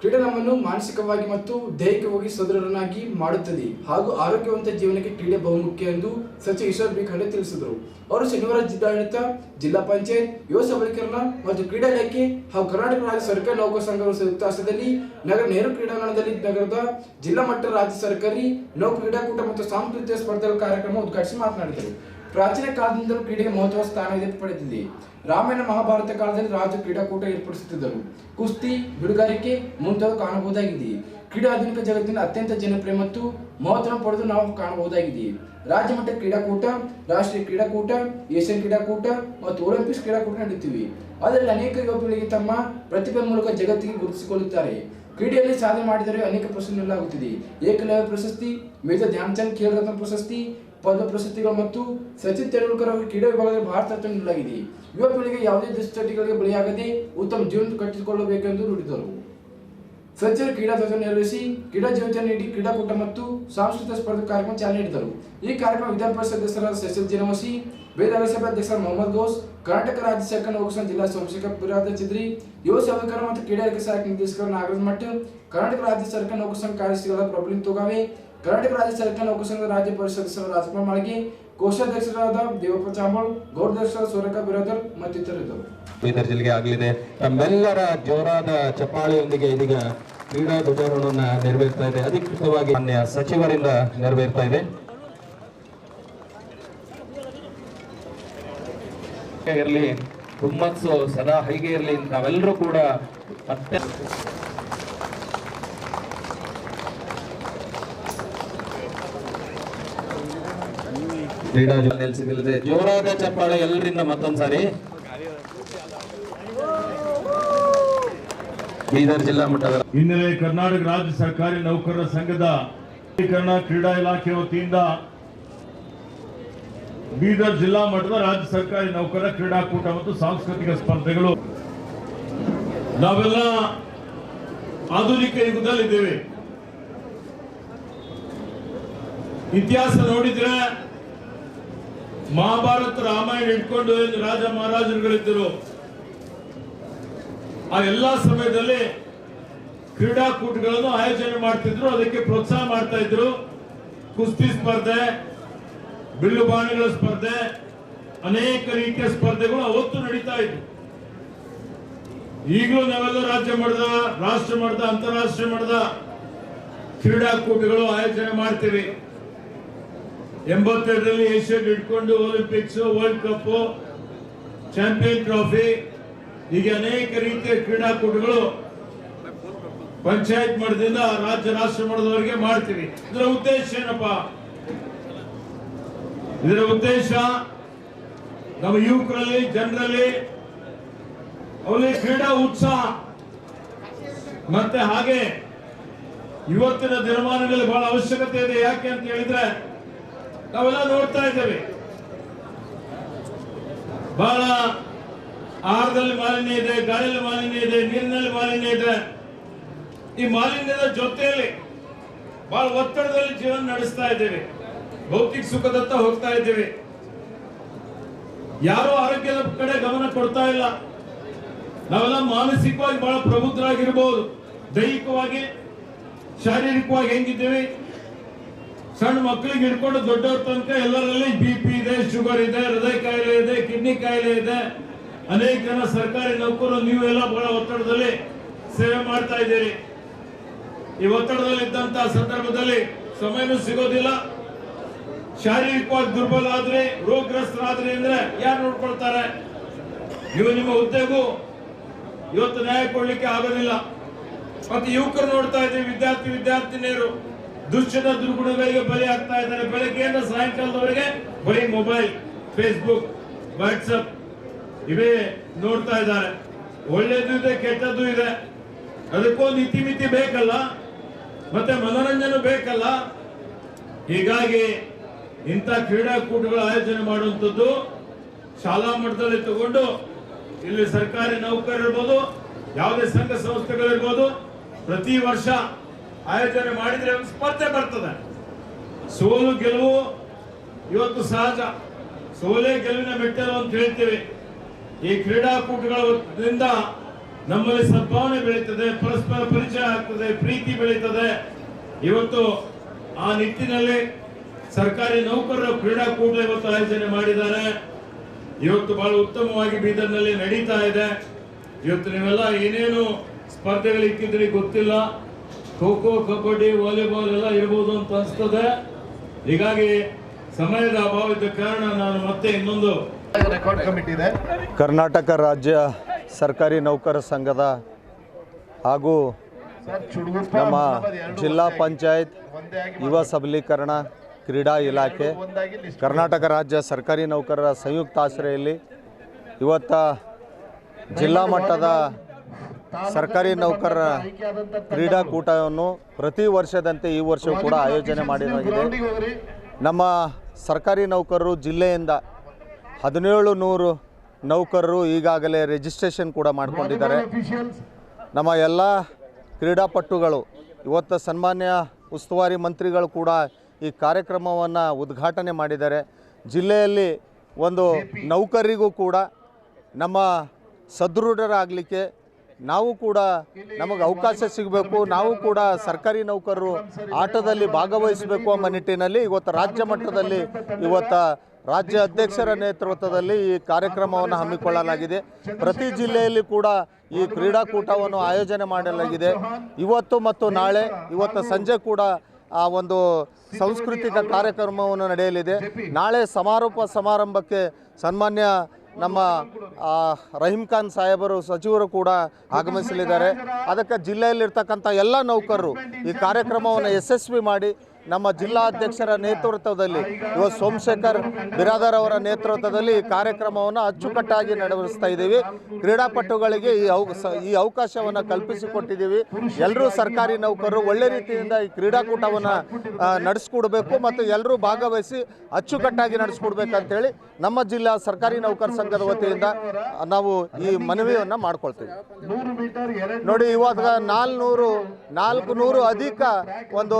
ಕ್ರೀಡೆ ನಮ್ಮನ್ನು ಮಾನಸಿಕವಾಗಿ ಮತ್ತು ದೈಹಿಕವಾಗಿ ಸದೃಢನಾಗಿ ಮಾಡುತ್ತದೆ ಹಾಗೂ ಆರೋಗ್ಯವಂತ ಜೀವನಕ್ಕೆ ಕ್ರೀಡೆ ಬಹುಮುಖ್ಯ ಎಂದು ಸಚಿವ ಈಶ್ವರ್ ಬಿ ಖಂಡೆ ತಿಳಿಸಿದರು. ಅವರು ಶನಿವಾರ ಜಿಲ್ಲಾಡಳಿತ, ಜಿಲ್ಲಾ ಪಂಚಾಯತ್, ಯುವ ಸಬಲೀಕರಣ ಮತ್ತು ಕ್ರೀಡಾ ಇಲಾಖೆ ಹಾಗೂ ಕರ್ನಾಟಕ ರಾಜ್ಯ ಸರ್ಕಾರಿ ನೌಕರ ಸಂಘಗಳ ಸಂಯುಕ್ತ ಆಶ್ರಯದಲ್ಲಿ ನಗರ ನೆಹರು ಕ್ರೀಡಾಂಗಣದಲ್ಲಿ ನಗರದ ಜಿಲ್ಲಾ ಮಟ್ಟ ರಾಜ್ಯ ಸರ್ಕಾರಿ ನೌಕ ಕ್ರೀಡಾಕೂಟ ಮತ್ತು ಸಾಂಸ್ಕೃತಿಕ ಸ್ಪರ್ಧೆಗಳ ಕಾರ್ಯಕ್ರಮ ಉದ್ಘಾಟಿಸಿ ಮಾತನಾಡಿದರು. ಪ್ರಾಚೀನ ಕಾಲದಿಂದಲೂ ಕ್ರೀಡೆಗೆ ಮಹತ್ವದ ಇದೆ ಪಡೆದಿದೆ. ರಾಮಾಯಣ ಮಹಾಭಾರತ ಕಾಲದಲ್ಲಿ ರಾಜ ಕ್ರೀಡಾಕೂಟ ಏರ್ಪಡಿಸುತ್ತಿದ್ದರು. ಕುಸ್ತಿ ಬಿಡುಗಾರಿಕೆ ಮುಂತಾದ ಕಾಣಬಹುದಾಗಿದೆ. ಕ್ರೀಡಾ ಆಧುನಿಕ ಜಗತ್ತಿನ ಅತ್ಯಂತ ಜನಪ್ರಿಯ ಮತ್ತು ಮಹತ್ವ ಪಡೆದು ನಾವು ಕಾಣಬಹುದಾಗಿದೆ. ರಾಜ್ಯ ಮಟ್ಟ ಕ್ರೀಡಾಕೂಟ, ರಾಷ್ಟ್ರೀಯ ಕ್ರೀಡಾಕೂಟ, ಏಷ್ಯನ್ ಕ್ರೀಡಾಕೂಟ ಮತ್ತು ಒಲಿಂಪಿಕ್ಸ್ ಕ್ರೀಡಾಕೂಟ ನಡೆಯುತ್ತಿವೆ. ಅದರಲ್ಲಿ ಅನೇಕ ಯುವಕರಿಗೆ ತಮ್ಮ ಪ್ರತಿಭೆ ಮೂಲಕ ಜಗತ್ತಿಗೆ ಗುರುತಿಸಿಕೊಳ್ಳುತ್ತಾರೆ. ಕ್ರೀಡೆಯಲ್ಲಿ ಸಾಧನೆ ಮಾಡಿದರೆ ಅನೇಕ ಪ್ರಶಸ್ತಿ ನೀಡಲಾಗುತ್ತಿದೆ ಏಕಲವ್ಯ ಪ್ರಶಸ್ತಿ ಮೇಜರ್ ಧ್ಯಾನ್ಚಂದ್ ಖೇಲ್ ರತ್ನ ಪ್ರಶಸ್ತಿ ಪದ್ಮ ಪ್ರಶಸ್ತಿಗಳು ಮತ್ತು ಸಚಿನ್ ತೆಂಡೂಲ್ಕರ್ ಅವರು ಕ್ರೀಡಾ ವಿಭಾಗದಲ್ಲಿ ಭಾರತ ರತ್ನ ನೀಡಲಾಗಿದೆ ಯುವ ಯಾವುದೇ ದುಶ್ಚಟಗಳಿಗೆ ಬಲಿಯಾಗದೆ ಉತ್ತಮ ಜೀವನ ಕಟ್ಟಿಸಿಕೊಳ್ಳಬೇಕೆಂದು ನುಡಿದರು. ಸಚಿನ್ ಕ್ರೀಡಾ ಧ್ವಜ ನೆರವೇರಿಸಿ ಕ್ರೀಡಾ ಜೀವನ ನೀಡಿ ಕ್ರೀಡಾಕೂಟ ಮತ್ತು ಸಾಂಸ್ಕೃತಿಕ ಸ್ಪರ್ಧೆ ಕಾರ್ಯಕ್ರಮ ಚಾಲನೆ ನೀಡಿದರು. ಈ ಕಾರ್ಯಕ್ರಮ ವಿಧಾನ ಪರಿಷತ್ ಸದಸ್ಯರಾದ ಸೆಸಲ್ ಜಿನವಸಿ ಸಭೆ ಅಧ್ಯಕ್ಷ ಮೊಹಮ್ಮದ್ ಗೌಸ್ ಕರ್ನಾಟಕ ರಾಜ್ಯ ಸರ್ಕಾರ ನೌಕರ ಜಿಲ್ಲಾ ಸಂಶೇಖ ಬಿರಾದ ಚಿದ್ರಿ, ಯುವ ಸಹಕಾರ ಮತ್ತು ಕ್ರೀಡಾ ಇಲಾಖೆ ಸಹಾಯಕ ನಿರ್ದೇಶಕರ ನಾಗರಾಜ್ ಮಠ, ಕರ್ನಾಟಕ ರಾಜ್ಯ ಸರ್ಕಾರ ನೌಕರ ಸಂಘ ಕಾರ್ಯದರ್ಶಿಗಳಾದ ಪ್ರಬಲಿನ್ ತುಗಾವೆ ಕರ್ನಾಟಕ ರಾಜ್ಯ ಸರ್ಕಾರ ನೌಕರ ರಾಜ್ಯ ಪರಿಷತ್ ಸದಸ್ಯರಾದ ರಾಜಕುಮಾರ್ ಮಾಳಗಿ, ಕೋಶಾಧ್ಯಕ್ಷರಾದ ದೇವಪ್ಪ ಚಾಂಬಾಳ್ ಗೌರವಾಧ್ಯಕ್ಷರಾದ ಸೂರಕ ಬಿರಾದರ್ ಮತ್ತಿತರರಿದ್ದರು ಬೀದರ್ ಜಿಲ್ಲೆಗೆ ಆಗಲಿದೆ. ತಮ್ಮೆಲ್ಲರ ಜೋರಾದ ಚಪ್ಪಾಳೆಯೊಂದಿಗೆ ಇದೀಗ ಕ್ರೀಡಾ ಧ್ವಜಾರೋಹಣವನ್ನು ನೆರವೇರ್ತಾ ಇದೆ. ಅಧಿಕೃತವಾಗಿ ಮಾನ್ಯ ಸಚಿವರಿಂದ ನೆರವೇರ್ತಾ ಇದೆ. ಇರಲಿ, ಹುಮ್ಮಸ್ಸು ಸದಾ ಹೈಗೆ ಇರಲಿ, ನಾವೆಲ್ಲರೂ ಕೂಡ ಮತ್ತೆ ಕ್ರೀಡಾ ನಿಲ್ಲಿಸಿದೆ ಜೋರಾದ ಚಪ್ಪಾಳೆ ಎಲ್ಲರಿಂದ ಮತ್ತೊಂದ್ಸಾರಿ ಬೀದರ್ ಜಿಲ್ಲಾ ಮಟ್ಟದ ಹಿನ್ನೆಲೆ ಕರ್ನಾಟಕ ರಾಜ್ಯ ಸರ್ಕಾರಿ ನೌಕರರ ಸಂಘದ ಕ್ರೀಡಾ ಇಲಾಖೆ ವತಿಯಿಂದ ಬೀದರ್ ಜಿಲ್ಲಾ ಮಟ್ಟದ ರಾಜ್ಯ ಸರ್ಕಾರಿ ನೌಕರರ ಕ್ರೀಡಾಕೂಟ ಮತ್ತು ಸಾಂಸ್ಕೃತಿಕ ಸ್ಪರ್ಧೆಗಳು. ನಾವೆಲ್ಲ ಆಧುನಿಕ ಯುಗದಲ್ಲಿದ್ದೇವೆ. ಇತಿಹಾಸ ನೋಡಿದ್ರೆ ಮಹಾಭಾರತ ರಾಮಾಯಣ ಇಟ್ಕೊಂಡು ರಾಜ ಮಹಾರಾಜರುಗಳಿದ್ದರು? ಆ ಎಲ್ಲಾ ಸಮಯದಲ್ಲಿ ಕ್ರೀಡಾಕೂಟಗಳನ್ನು ಆಯೋಜನೆ ಮಾಡ್ತಿದ್ರು, ಅದಕ್ಕೆ ಪ್ರೋತ್ಸಾಹ ಮಾಡ್ತಾ ಇದ್ರು. ಕುಸ್ತಿ ಸ್ಪರ್ಧೆ, ಬಿಲ್ಲು ಬಾಣಗಳ ಸ್ಪರ್ಧೆ, ಅನೇಕ ರೀತಿಯ ಸ್ಪರ್ಧೆಗಳು ಅವತ್ತು ನಡೀತಾ ಇದ್ವು. ಈಗಲೂ ನಾವೆಲ್ಲ ರಾಜ್ಯ ಮಟ್ಟದ ರಾಷ್ಟ್ರ ಮಟ್ಟದ ಅಂತಾರಾಷ್ಟ್ರೀಯ ಮಟ್ಟದ ಕ್ರೀಡಾಕೂಟಗಳು ಆಯೋಜನೆ ಮಾಡ್ತೀವಿ. ಎಂಬತ್ತೆರಡರಲ್ಲಿ ಏಷ್ಯನ್ ಇಟ್ಕೊಂಡು Olympics world cup champion trophy ಹೀಗೆ ಅನೇಕ ರೀತಿಯ ಕ್ರೀಡಾಕೂಟಗಳು ಪಂಚಾಯತ್ ಮಟ್ಟದಿಂದ ರಾಜ್ಯ, ರಾಷ್ಟ್ರ ಮಟ್ಟದವರೆಗೆ ಮಾಡ್ತೀವಿ. ಇದರ ಉದ್ದೇಶ ಏನಪ್ಪ? ಇದರ ಉದ್ದೇಶ ನಮ್ಮ ಯುವಕರಲ್ಲಿ, ಜನರಲ್ಲಿ ಅವರಲ್ಲಿ ಕ್ರೀಡಾ ಉತ್ಸಾಹ. ಮತ್ತೆ ಹಾಗೆ ಇವತ್ತಿನ ದಿನಮಾನಗಳಲ್ಲಿ ಬಹಳ ಅವಶ್ಯಕತೆ ಇದೆ. ಯಾಕೆ ಅಂತ ಹೇಳಿದ್ರೆ ನಾವೆಲ್ಲ ನೋಡ್ತಾ ಇದ್ದೇವೆ. ಬಹಳ ಆಹಾರದಲ್ಲಿ ಮಾಲಿನ್ಯ ಇದೆ, ಗಾಳಿಯಲ್ಲಿ ಮಾಲಿನ್ಯ ಇದೆ, ನೀರಿನಲ್ಲಿ ಮಾಲಿನ್ಯ ಇದೆ. ಈ ಮಾಲಿನ್ಯದ ಜೊತೆಯಲ್ಲಿ ಬಹಳ ಒತ್ತಡದಲ್ಲಿ ಜೀವನ ನಡೆಸ್ತಾ ಇದ್ದೇವೆ. ಭೌತಿಕ ಸುಖದತ್ತ ಹೋಗ್ತಾ ಇದ್ದೇವೆ. ಯಾರು ಆರೋಗ್ಯದ ಕಡೆ ಗಮನ ಕೊಡ್ತಾ ಇಲ್ಲ. ನಾವೆಲ್ಲ ಮಾನಸಿಕವಾಗಿ ಬಹಳ ಪ್ರಬುದ್ಧರಾಗಿರ್ಬೋದು. ದೈಹಿಕವಾಗಿ, ಶಾರೀರಿಕವಾಗಿ ಹೆಂಗಿದ್ದೇವೆ? ಸಣ್ಣ ಮಕ್ಕಳಿಗೆ ಹಿಡ್ಕೊಂಡು ದೊಡ್ಡವ್ರ ತನಕ ಎಲ್ಲರಲ್ಲಿ ಬಿ ಪಿ ಇದೆ ಶುಗರ್ ಇದೆ, ಹೃದಯ ಕಾಯಿಲೆ ಇದೆ ಕಿಡ್ನಿ ಕಾಯಿಲೆ ಇದೆ. ಅನೇಕ ಜನ ಸರ್ಕಾರಿ ನೌಕರರು ನೀವು ಎಲ್ಲ ಬಹಳ ಒತ್ತಡದಲ್ಲಿ ಸೇವೆ ಮಾಡ್ತಾ ಇದ್ದೀರಿ. ಈ ಒತ್ತಡದಲ್ಲಿ ಇದ್ದಂತ ಸಂದರ್ಭದಲ್ಲಿ ಸಮಯನೂ ಸಿಗೋದಿಲ್ಲ. ಶಾರೀರಿಕವಾಗಿ ದುರ್ಬಲ ಆದ್ರೆ, ರೋಗಗ್ರಸ್ತರಾದ್ರಿ ಅಂದ್ರೆ ಯಾರು ನೋಡ್ಕೊಳ್ತಾರೆ? ನೀವು ನಿಮ್ಮ ಹುದ್ದೆಗೂ ಇವತ್ತು ನ್ಯಾಯ ಕೊಡ್ಲಿಕ್ಕೆ ಆಗೋದಿಲ್ಲ. ಮತ್ತೆ ಯುವಕರು ನೋಡ್ತಾ ಇದ್ದೀವಿ, ವಿದ್ಯಾರ್ಥಿ, ವಿದ್ಯಾರ್ಥಿನಿಯರು. ದುಶ್ಚಟ ದುರ್ಗುಣಗಳಿಗೆ ಬಲಿ ಆಗ್ತಾ ಇದ್ದಾರೆ. ಬೆಳಗ್ಗೆಯಿಂದ ಸಾಯಂಕಾಲದವರೆಗೆ ಬರೀ ಮೊಬೈಲ್ ಫೇಸ್ಬುಕ್ ವಾಟ್ಸಪ್ ಇವೇ ನೋಡ್ತಾ ಇದ್ದಾರೆ. ಒಳ್ಳೇದು ಇದೆ, ಕೆಟ್ಟದ್ದು ಇದೆ. ಅದಕ್ಕೊಂದು ಇತಿಮಿತಿ ಬೇಕಲ್ಲ? ಮತ್ತೆ ಮನೋರಂಜನೆ ಬೇಕಲ್ಲ? ಹೀಗಾಗಿ ಇಂಥ ಕ್ರೀಡಾಕೂಟಗಳ ಆಯೋಜನೆ ಮಾಡುವಂಥದ್ದು ಶಾಲಾ ಮಟ್ಟದಲ್ಲಿ ತಗೊಂಡು ಇಲ್ಲಿ ಸರ್ಕಾರಿ ನೌಕರಿರ್ಬೋದು ಯಾವುದೇ ಸಂಘ ಸಂಸ್ಥೆಗಳಿರ್ಬೋದು, ಪ್ರತಿ ವರ್ಷ ಆಯೋಜನೆ ಮಾಡಿದ್ರೆ ಸ್ಪರ್ಧೆ ಬರ್ತದೆ. ಸೋಲು ಗೆಲುವು ಇವತ್ತು ಸಹಜ. ಸೋಲೆ ಗೆಲುವಿನ ಮೆಟ್ಟಲು ಅಂತ ಹೇಳ್ತೇವೆ. ಈ ಕ್ರೀಡಾಕೂಟಗಳಿಂದ ನಮ್ಮಲ್ಲಿ ಸದ್ಭಾವನೆ ಬೆಳೀತದೆ, ಪರಸ್ಪರ ಪರಿಚಯ ಆಗ್ತದೆ, ಪ್ರೀತಿ ಬೆಳೀತದೆ. ಇವತ್ತು ಆ ನಿಟ್ಟಿನಲ್ಲಿ ಸರ್ಕಾರಿ ನೌಕರರ ಕ್ರೀಡಾಕೂಟ ಇವತ್ತು ಆಯೋಜನೆ ಮಾಡಿದ್ದಾರೆ. ಇವತ್ತು ಬಹಳ ಉತ್ತಮವಾಗಿ ಬೀದರ್ನಲ್ಲಿ ನಡೀತಾ ಇದೆ. ಇವತ್ತು ನೀವೆಲ್ಲ ಏನೇನು ಸ್ಪರ್ಧೆಗಳು ಇಕ್ಕಿದ್ರಿ ಗೊತ್ತಿಲ್ಲ. ಖೋ ಖೋ ಕಬಡ್ಡಿ ವಾಲಿಬಾಲ್ ಎಲ್ಲ ಇರ್ಬೋದು ಅಂತ ಅನಿಸ್ತದೆ. ಹೀಗಾಗಿ ಸಮಯದ ಅಭಾವದ ಕಾರಣ ನಾನು ಮತ್ತೆ ಇನ್ನೊಂದು ರೆಕಾರ್ಡ್ ಕಮಿಟಿ ಇದೆ. ಕರ್ನಾಟಕ ರಾಜ್ಯ ಸರ್ಕಾರಿ ನೌಕರ ಸಂಘದ ಹಾಗೂ ನಮ್ಮ ಜಿಲ್ಲಾ ಪಂಚಾಯತ್ ಯುವ ಸಬಲೀಕರಣ ಕ್ರೀಡಾ ಇಲಾಖೆ ಕರ್ನಾಟಕ ರಾಜ್ಯ ಸರ್ಕಾರಿ ನೌಕರರ ಸಂಯುಕ್ತ ಆಶ್ರಯದಲ್ಲಿ ಇವತ್ತ ಜಿಲ್ಲಾ ಮಟ್ಟದ ಸರ್ಕಾರಿ ನೌಕರರ ಕ್ರೀಡಾಕೂಟವನ್ನು ಪ್ರತಿ ವರ್ಷದಂತೆ ಈ ವರ್ಷವೂ ಕೂಡ ಆಯೋಜನೆ ಮಾಡಿದಾಗಿದೆ ನಮ್ಮ ಸರ್ಕಾರಿ ನೌಕರರು ಜಿಲ್ಲೆಯಿಂದ ಹದಿನೇಳು ನೂರು ನೌಕರರು ಈಗಾಗಲೇ ರಿಜಿಸ್ಟ್ರೇಷನ್ ಕೂಡ ಮಾಡಿಕೊಂಡಿದ್ದಾರೆ. ನಮ್ಮ ಎಲ್ಲ ಕ್ರೀಡಾಪಟುಗಳು ಇವತ್ತು ಸನ್ಮಾನ್ಯ ಉಸ್ತುವಾರಿ ಮಂತ್ರಿಗಳು ಕೂಡ ಈ ಕಾರ್ಯಕ್ರಮವನ್ನು ಉದ್ಘಾಟನೆ ಮಾಡಿದ್ದಾರೆ. ಜಿಲ್ಲೆಯಲ್ಲಿ ಒಂದು ನೌಕರಿಗೂ ಕೂಡ ನಮ್ಮ ಸದೃಢರಾಗಲಿಕ್ಕೆ ನಾವು ಕೂಡ ನಮಗೆ ಅವಕಾಶ ಸಿಗಬೇಕು, ನಾವು ಕೂಡ ಸರ್ಕಾರಿ ನೌಕರರು ಆಟದಲ್ಲಿ ಭಾಗವಹಿಸಬೇಕು ಎಂಬ ನಿಟ್ಟಿನಲ್ಲಿ ಇವತ್ತು ರಾಜ್ಯ ಮಟ್ಟದಲ್ಲಿ ಇವತ್ತು ರಾಜ್ಯ ಅಧ್ಯಕ್ಷರ ನೇತೃತ್ವದಲ್ಲಿ ಈ ಕಾರ್ಯಕ್ರಮವನ್ನು ಹಮ್ಮಿಕೊಳ್ಳಲಾಗಿದೆ. ಪ್ರತಿ ಜಿಲ್ಲೆಯಲ್ಲಿ ಕೂಡ ಈ ಕ್ರೀಡಾಕೂಟವನ್ನು ಆಯೋಜನೆ ಮಾಡಲಾಗಿದೆ. ಇವತ್ತು ಮತ್ತು ನಾಳೆ, ಇವತ್ತು ಸಂಜೆ ಕೂಡ ಆ ಒಂದು ಸಾಂಸ್ಕೃತಿಕ ಕಾರ್ಯಕ್ರಮವನ್ನು ನಡೆಯಲಿದೆ. ನಾಳೆ ಸಮಾರೋಪ ಸಮಾರಂಭಕ್ಕೆ ಸನ್ಮಾನ್ಯ ನಮ್ಮ ರಹೀಂ ಖಾನ್ ಸಾಹೇಬರು ಸಚಿವರು ಕೂಡ ಆಗಮಿಸಲಿದ್ದಾರೆ. ಅದಕ್ಕೆ ಜಿಲ್ಲೆಯಲ್ಲಿರ್ತಕ್ಕಂಥ ಎಲ್ಲ ನೌಕರರು ಈ ಕಾರ್ಯಕ್ರಮವನ್ನು ಯಶಸ್ವಿ ಮಾಡಿ ನಮ್ಮ ಜಿಲ್ಲಾಧ್ಯಕ್ಷರ ನೇತೃತ್ವದಲ್ಲಿ ಇವತ್ತು ಸೋಮಶೇಖರ್ ಬಿರಾದರ್ ಅವರ ನೇತೃತ್ವದಲ್ಲಿ ಈ ಕಾರ್ಯಕ್ರಮವನ್ನು ಅಚ್ಚುಕಟ್ಟಾಗಿ ನಡೆಸ್ತಾ ಇದ್ದೀವಿ. ಕ್ರೀಡಾಪಟುಗಳಿಗೆ ಈ ಈ ಅವಕಾಶವನ್ನು ಕಲ್ಪಿಸಿಕೊಟ್ಟಿದ್ದೀವಿ. ಎಲ್ಲರೂ ಸರ್ಕಾರಿ ನೌಕರರು ಒಳ್ಳೆ ರೀತಿಯಿಂದ ಈ ಕ್ರೀಡಾಕೂಟವನ್ನು ನಡೆಸ್ಕೊಡ್ಬೇಕು ಮತ್ತು ಎಲ್ಲರೂ ಭಾಗವಹಿಸಿ ಅಚ್ಚುಕಟ್ಟಾಗಿ ನಡೆಸ್ಕೊಡ್ಬೇಕಂತೇಳಿ ನಮ್ಮ ಜಿಲ್ಲಾ ಸರ್ಕಾರಿ ನೌಕರ ಸಂಘದ ವತಿಯಿಂದ ನಾವು ಈ ಮನವಿಯನ್ನು ಮಾಡ್ಕೊಳ್ತೀವಿ. ನೋಡಿ ಇವಾಗ ನಾಲ್ನೂರು ನಾಲ್ಕು ನೂರು ಅಧಿಕ ಒಂದು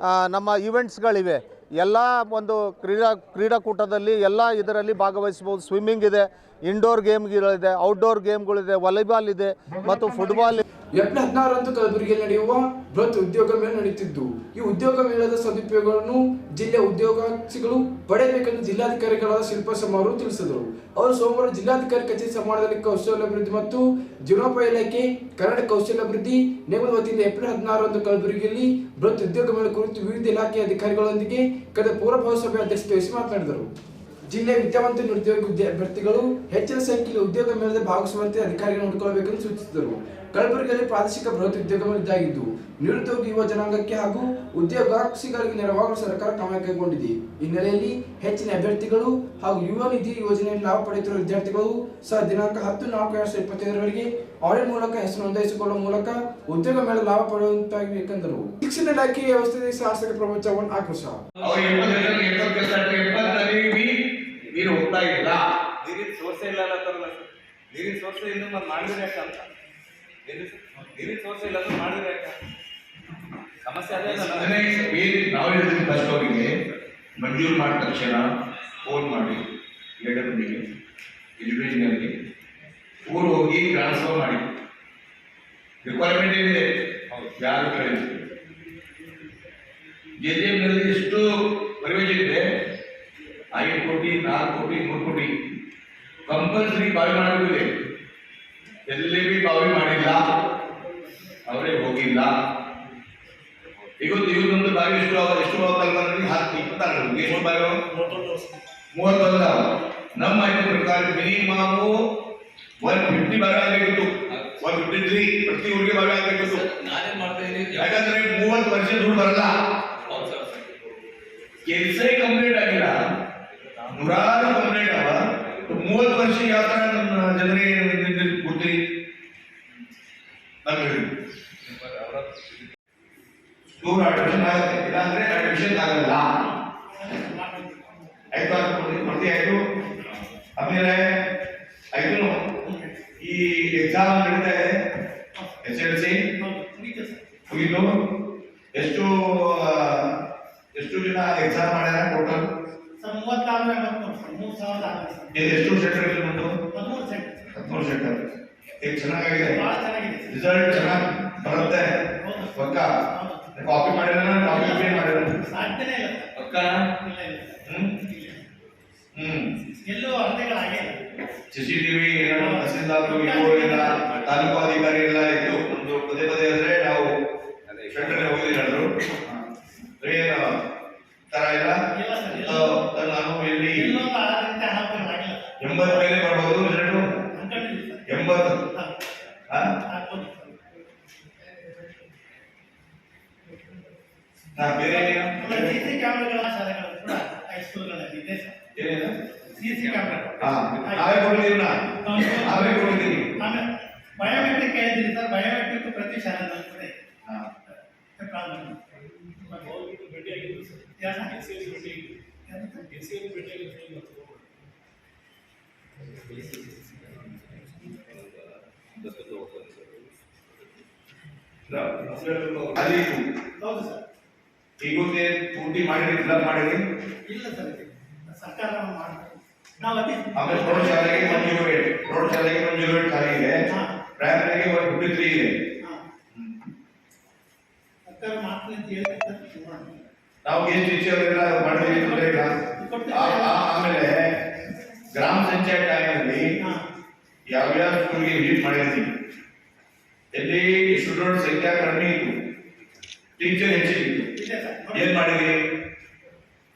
ಆ, ನಮ್ಮ ಈವೆಂಟ್ಸ್ಗಳಿವೆ ಎಲ್ಲ ಒಂದು ಕ್ರೀಡಾ ಕ್ರೀಡಾಕೂಟದಲ್ಲಿ ಎಲ್ಲ ಇದರಲ್ಲಿ ಭಾಗವಹಿಸ್ಬೋದು ಸ್ವಿಮ್ಮಿಂಗ್ ಇದೆ. ಇಂಡೋರ್ ಗೇಮ್ಗಳಿದೆ ಔಟ್ಡೋರ್ ಗೇಮ್ಗಳಿದೆ ವಾಲಿಬಾಲ್ ಇದೆ ಮತ್ತು ಫುಟ್ಬಾಲ್ ಏಪ್ರಿಲ್ ಹದಿನಾರರಂದು ಕಲಬುರಗಿಯಲ್ಲಿ ನಡೆಯುವ ಬೃಹತ್ ಉದ್ಯೋಗ ಮೇಳ ನಡೆಯುತ್ತಿದ್ದು ಈ ಉದ್ಯೋಗ ಮೇಳದ ಸದುಪಯೋಗಗಳನ್ನು ಜಿಲ್ಲೆಯ ಉದ್ಯೋಗಾರ್ಥಿಗಳು ಪಡೆಯಬೇಕೆಂದು ಜಿಲ್ಲಾಧಿಕಾರಿಗಳಾದ ಶಿಲ್ಪ ಸಮಾರು ತಿಳಿಸಿದರು. ಅವರು ಸೋಮವಾರ ಜಿಲ್ಲಾಧಿಕಾರಿ ಕಚೇರಿ ಸಮಾರಂಭದಲ್ಲಿ ಕೌಶಲ್ಯಾಭಿವೃದ್ಧಿ ಮತ್ತು ಜೀವನೋಪಾಯ ಇಲಾಖೆ ಕನ್ನಡ ಕೌಶಲ್ಯಾಭಿವೃದ್ಧಿ ನೇಮದ ವತಿಯಿಂದ ಏಪ್ರಿಲ್ ಹದಿನಾರರಂದು ಕಲಬುರಗಿಯಲ್ಲಿ ಬೃಹತ್ ಉದ್ಯೋಗ ಮೇಳ ಕುರಿತು ವಿವಿಧ ಇಲಾಖೆಯ ಅಧಿಕಾರಿಗಳೊಂದಿಗೆ ಕಳೆದ ಪೂರ್ವಭಾವಿ ಸಭೆ ಅಧ್ಯಕ್ಷತೆ ವಹಿಸಿ ಮಾತನಾಡಿದರು. ಜಿಲ್ಲೆಯ ವಿದ್ಯಾವಂತ ನಿರುದ್ಯೋಗಿ ಅಭ್ಯರ್ಥಿಗಳು ಹೆಚ್ಚಿನ ಸಂಖ್ಯೆಯಲ್ಲಿ ಉದ್ಯೋಗ ಮೇಳದಲ್ಲಿ ಭಾಗಿಸುವಂತೆ ಅಧಿಕಾರಿಗಳು ನೋಡಿಕೊಳ್ಳಬೇಕೆಂದು ಸೂಚಿಸಿದರು. ಕಲಬುರಗಿಯಲ್ಲಿ ಪ್ರಾದೇಶಿಕ ಬೃಹತ್ ಉದ್ಯೋಗಗಳು ಇದ್ದಾಗಿದ್ದು ನಿರುದ್ಯೋಗಿ ಯುವ ಜನಾಂಗಕ್ಕೆ ಹಾಗೂ ಉದ್ಯೋಗಾಕ್ಷಿಗಳಿಗೆ ನೆರವಾಗಲು ಸರ್ಕಾರ ಕ್ರಮ ಕೈಗೊಂಡಿದೆ. ಹಿನ್ನೆಲೆಯಲ್ಲಿ ಹೆಚ್ಚಿನ ಅಭ್ಯರ್ಥಿಗಳು ಹಾಗೂ ಯುವ ನಿಧಿ ಯೋಜನೆಯಲ್ಲಿ ಲಾಭ ಪಡೆಯುತ್ತಿರುವ ವಿದ್ಯಾರ್ಥಿಗಳು ಸಹ ದಿನಾಂಕ ಹತ್ತು ನಾಲ್ಕು ಎರಡ್ ಸಾವಿರದ ಇಪ್ಪತ್ತೈದರವರೆಗೆ ಆನ್ಲೈನ್ ಮೂಲಕ ಹೆಸರು ನೋಂದಾಯಿಸಿಕೊಳ್ಳುವ ಮೂಲಕ ಉದ್ಯೋಗ ಮೇಳ ಲಾಭ ಪಡೆಯುವಂತಾಗಬೇಕೆಂದರು. ಶಿಕ್ಷಣ ಇಲಾಖೆ ವ್ಯವಸ್ಥೆ ಶಾಸಕ ಪ್ರಭು ಚವ್ಹಾಣ್ ಆಕ್ರೋಶ. ನೀರು ಹೋಗ್ತಾ ಇಲ್ಲ ನೀರಿನ ಸೋರ್ಸೆ ಇಲ್ಲ ಅನ್ನತ್ತಾರಲ್ಲ ಸರ್. ನೀರಿನ ಸೋರ್ಸೆ ಇಲ್ಲ ಮತ್ತೆ ಮಾಡಿದ್ರೆ ಯಾಕೆ ಅಂತ. ನೀರಿನ ನೀರಿನ ಸೋರ್ಸ್ ಇಲ್ಲ ಅಂದ್ರೆ ಮಾಡಿದ್ರೆ ಯಾಕೆ ಸಮಸ್ಯೆ ಅದೇ ಅಲ್ಲ ಅದನ್ನೇ ಏನು ನಾವು ಹೇಳಿದ್ವಿ ಫಸ್ಟ್ ಅವರಿಗೆ ಮಂಜೂರು ಮಾಡಿದ ತಕ್ಷಣ ಫೋನ್ ಮಾಡಿ. ಎರಡರಿಗೆ ಎಜುಕೇಷನಲ್ಲಿ ಊರು ಹೋಗಿ ಟ್ರಾನ್ಸ್ಫರ್ ಮಾಡಿ. ರಿಕ್ವೈರ್ಮೆಂಟ್ ಏನಿದೆ? ಯಾರು ಕೇಳಿದ್ರು? ಜೆ ಜೆ ಎಮ್ನಲ್ಲಿ ಎಷ್ಟು ಪರಿವೇಜ್ ಇದೆ? ಐದು ಕೋಟಿ ನಾಲ್ಕು ಕೋಟಿ ಮೂರು ಕೋಟಿ. ಕಂಪಲ್ಸರಿ ಬಾವಿ ಮಾಡಬೇಕಿದೆ. ಎಲ್ಲಿ ಬಿ ಬಾವಿ ಮಾಡಿಲ್ಲ ಅವರೇ ಹೋಗಿಲ್ಲ. ಇವತ್ತು ಇವತ್ತೊಂದು ಬಾವಿ ಎಷ್ಟು ಎಷ್ಟು ಕಲ್ಪನೆ ಹತ್ತು ಇಪ್ಪತ್ತಾರು ಎಷ್ಟು ಬಾವಿ? ಮೂವತ್ತೊಂದು. ನಮ್ಮ ಐದು ಪ್ರಕಾರ ಮಿನಿಮಮ್ ಒನ್ ಫಿಫ್ಟಿ ಬಾವಿ ಆಗಬೇಕಿತ್ತು. ಒನ್ ಫಿಫ್ಟಿ ತ್ರೀ ಪ್ರತಿ ಊರಿಗೆ ಬಾವಿ ಆಗಬೇಕಿತ್ತು. ಯಾಕಂದ್ರೆ ಮೂವತ್ತು ವರ್ಷ ದುಡ್ಡು ಬರಲ್ಲ. ಕೆಲಸ ನೂರಾರು ಕಂಪ್ಲೇಂಟ್ ಅವ. ಮೂವತ್ತು ವರ್ಷ ಯಾವ ನಮ್ಮ ಜನರಿಗೆ ಕೊಡ್ತೀರಿ ಹೇಳಿ. ನೂರು ಅಡ್ಮಿಷನ್ ಆಗುತ್ತೆ. ಇಲ್ಲಾಂದ್ರೆ ಅಡ್ಮಿಷನ್ ಆಗಲ್ಲ. ಆಯ್ತು ಪ್ರತಿ ಆಯ್ತು ಆಮೇಲೆ ಆಯ್ತು ಈ ಎಕ್ಸಾಮ್ ನಡೀತಾ ಇದೆ. S L C. ಮುಗಿತು. ಎಷ್ಟು ಎಷ್ಟು ಜನ ಎಕ್ಸಾಮ್ ಮಾಡ್ಯಾರ ಟೋಟಲ್ ಸರ್ ಮೂವತ್ತಾರು ಎಂಬತ್ತು ಸರ್ ಮೂರು ಸಾವಿರದ ಆರು ಸರ್ ಎಷ್ಟು ಹದಿಮೂರು ಹದಿಮೂರು ಈಗ ಚೆನ್ನಾಗಿದೆ? ಚೆನ್ನಾಗಿದೆ. ಸರ್. ರಿಸಲ್ಟ್ ಚೆನ್ನಾಗಿ ಬರುತ್ತೆ. ಹೌದು. ಪಕ್ಕ. ಹೌದು. ಕಾಪಿ ಮಾಡಿದ್ರೆ ಕಾಪಿ ಪೇಸ್ಟ್ ಮಾಡಿದ್ರೆ ಸಾಧ್ಯನೇ ಇಲ್ಲ. ಸರ್. ಪಕ್ಕ? ಇಲ್ಲ ಇಲ್ಲ. ಹ್ಮ್? ಇಲ್ಲ. ಹ್ಮ್. ಎಲ್ಲೂ ಅರ್ಧಗಳಾಗೇ ಇಲ್ಲ. ಸಿಸಿಟಿವಿ ತಹಸೀಲ್ದಾರ್ ಇವರು ಎಲ್ಲ ತಾಲೂಕು ಅಧಿಕಾರಿ ಅಲ್ಲಿ ಹೌದು ಸರ್ ಈಗುತ್ತೆ ಪೂರ್ತಿ ಮಾಡಿರಿ ಫಿಲಪ್ ಮಾಡಿರಿ ಇಲ್ಲ ಸರ್ ಇದು ಸರ್ಕಾರ ಮಾಡ್ಬೇಕು ನಾವು ಅದೇ ಆಮೇಲೆ ಪ್ರೌಢಶಾಲೆಗೆ ಒನ್ ಜೀರೋ ಏಟ್ ಪ್ರೌಢಶಾಲೆಗೆ ಒನ್ ಜೀರೋ ಏಟ್ ಖಾಲಿ ಇದೆ ಹಾ. ಪ್ರೈಮರಿಗೆ ಒನ್ ಫಿಫ್ಟಿ ತ್ರೀ ಇದೆ ನಾವು ಏನ್ ಟೀಚರ್ ಎಲ್ಲ ಮಾಡಿದೀವಿ ತೊಂದರೆ ಇಲ್ಲ ಆಮೇಲೆ ಗ್ರಾಮ ಪಂಚಾಯತ್ ಹಾ. ಯಾವ್ಯಾವ ಸ್ಕೂಲ್ಗೆ ವಿಸಿಟ್ ಮಾಡಿದ್ವಿ? ಎಲ್ಲಿ ಸ್ಟೂಡೆಂಟ್ ಸಂಖ್ಯಾ ಕಡಿಮೆ ಇತ್ತು ಟೀಚರ್ ಹೆಚ್ಚಿಗಿತ್ತು ಸರ್. ಏನ್ ಮಾಡಿದ್ರಿ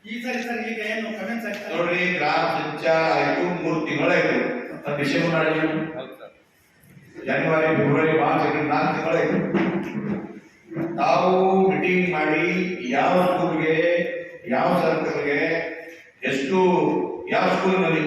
ಈ ಸರಿ ಸರ್ ಈಗ ಏನು ಕಮೆಂಟ್ಸ್ ಆಗ್ತಾರೆ ನೋಡ್ರಿ ಗ್ರಾಮ ಪಂಚಾಯತ್ ಆಯ್ತು ಮೂರು ತಿಂಗಳಾಯ್ತು. ನಾವು ಡಿಸೆಂಬರ್ ಮಾಡಿದ್ವಿ ಜನವರಿ ಫೆಬ್ರವರಿ ಮಾರ್ಚ್ ಏಪ್ರಿಲ್ ನಾಲ್ಕು ತಿಂಗಳಾಯ್ತು. ತಾವು ಮೀಟಿಂಗ್ ಮಾಡಿ ಯಾವ ಸ್ಕೂಲ್ಗೆ ಯಾವ ಸರ್ಕಲ್ಗೆ ಎಷ್ಟು ಯಾವ ಸ್ಕೂಲ್ನಲ್ಲಿ